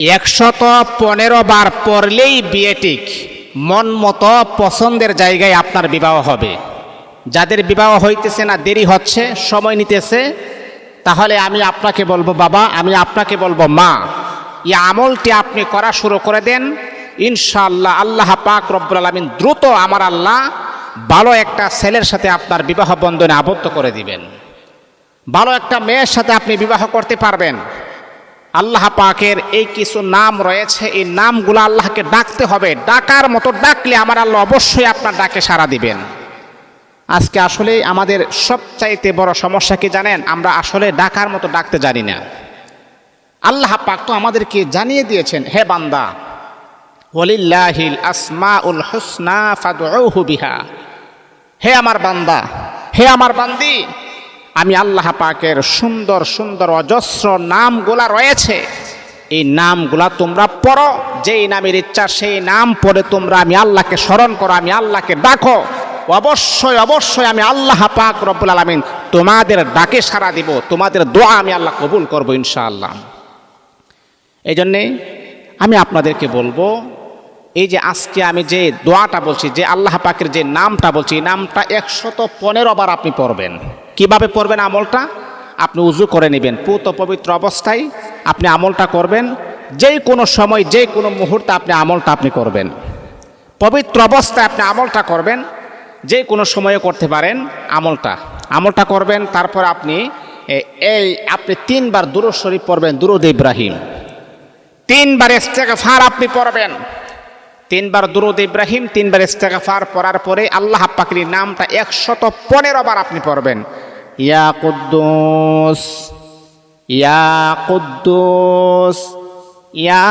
একশত পনেরো বার পড়লেই বিয়ে ঠিক। মন মতো পছন্দের জায়গায় আপনার বিবাহ হবে। যাদের বিবাহ হইতেছে না, দেরি হচ্ছে, সময় নিতেছে, তাহলে আমি আপনাকে বলব, বাবা, আমি আপনাকে বলব, মা, এই আমলটি আপনি করা শুরু করে দেন। ইনশাআল্লাহ আল্লাহ পাক রব্বুল আলমিন দ্রুত আমার আল্লাহ ভালো একটা ছেলের সাথে আপনার বিবাহ বন্ধনে আবদ্ধ করে দিবেন। ভালো একটা মেয়ের সাথে আপনি বিবাহ করতে পারবেন। আল্লাহ পাকের এই কিছু নাম রয়েছে, এই নামগুলো আল্লাহকে ডাকতে হবে। ডাকার মতো ডাকলে আমার আল্লাহ অবশ্যই আপনার ডাকে সাড়া দিবেন। আজকে আসলে আমাদের সবচাইতে বড় সমস্যা কি জানেন? আমরা আসলে ডাকার মতো ডাকতে জানি না। আল্লাহ পাক তো আমাদেরকে জানিয়ে দিয়েছেন, হে বান্দা ওলিল্লাহিল আসমা উল হুসনা ফাদউহু বিহা। হে আমার বান্দা, হে আমার বান্দি আমি আল্লাহ পাকের সুন্দর সুন্দর, অজস্র নামগুলা রয়েছে। এই নামগুলা তোমরা পড়ো, যেই নামের ইচ্ছা সেই নাম পড়ে তোমরা আমি আল্লাহকে স্মরণ করো, আমি আল্লাহকে ডাকো। অবশ্যই অবশ্যই আমি আল্লাহ পাক রব্বুল আলমিন তোমাদের ডাকে সাড়া দিব, তোমাদের দোয়া আমি আল্লাহ কবুল করব ইনশাআল্লাহ। এই জন্যে আমি আপনাদেরকে বলব, এই যে আজকে আমি যে দোয়াটা বলছি, যে আল্লাহ পাকের যে নামটা বলছি নামটা একশত পনেরো বার আপনি পড়বেন। কীভাবে পড়বেন আমলটা? আপনি উজু করে নেবেন। পুত পবিত্র অবস্থায় আপনি আমলটা করবেন। যেই কোনো সময় যে কোনো মুহূর্তে আপনি আমলটা আপনি করবেন। পবিত্র অবস্থায় আপনি আমলটা করবেন। যে কোনো সময়ে করতে পারেন আমলটা। আমলটা করবেন, তারপর আপনি এই, আপনি তিনবার দুরুদ শরীফ পড়বেন, দুরুদ ইব্রাহিম। তিনবার ইস্তেগফার আপনি পড়বেন। তিনবার দুরুদ ইব্রাহিম, তিনবার ইস্তেগফার পড়ার পরে আল্লাহ পাকের নামটা একশত পনেরো বার আপনি পড়বেন। ইয়া কুদ্দুস ইয়া কুদ্দুস ইয়া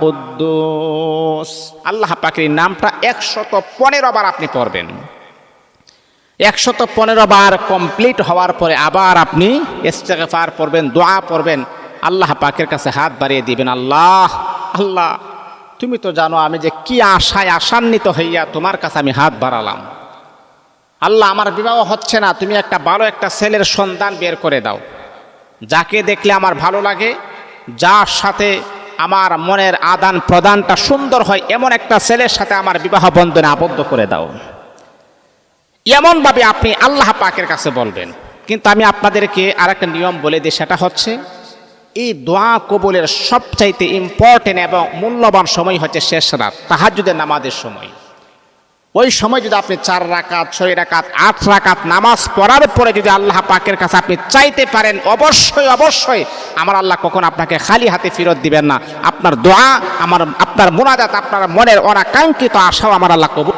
কুদ্দুস। আল্লাহ পাকের নামটা একশত পনেরো বার আপনি পড়বেন। একশত পনেরো বার কমপ্লিট হওয়ার পরে আবার আপনি ইস্তেগফার পড়বেন, দোয়া পড়বেন। আল্লাহ পাকের কাছে হাত বাড়িয়ে দিবেন, আল্লাহ আল্লাহ, তুমি তো জানো আমি যে কি আশায় আশান্বিত হইয়া তোমার কাছে আমি হাত বাড়ালাম। আল্লাহ আমার বিবাহ হচ্ছে না, তুমি একটা ভালো একটা ছেলের সন্ধান বের করে দাও। যাকে দেখলে আমার ভালো লাগে, যার সাথে আমার মনের আদান প্রদানটা সুন্দর হয়, এমন একটা ছেলের সাথে আমার বিবাহ বন্ধনে আবদ্ধ করে দাও। এমনভাবে আপনি আল্লাহ পাকের কাছে বলবেন। কিন্তু আমি আপনাদেরকে আর একটা নিয়ম বলে দিই, সেটা হচ্ছে, এই দোয়া কবুলের সবচাইতে ইম্পর্টেন্ট এবং মূল্যবান সময় হচ্ছে শেষ রাত তাহাজুদের নামাজের সময়। ওই সময় যদি আপনি চার রাকাত, ছয় রাকাত, আট রাকাত নামাজ পড়ার পরে যদি আল্লাহ পাকের কাছে আপনি চাইতে পারেন, অবশ্যই অবশ্যই আমার আল্লাহ কখন আপনাকে খালি হাতে ফেরত দিবেন না। আপনার দোয়া, আমার, আপনার মোনাজাত, আপনার মনের অনাকাঙ্ক্ষিত আশাও আমার আল্লাহ কবুল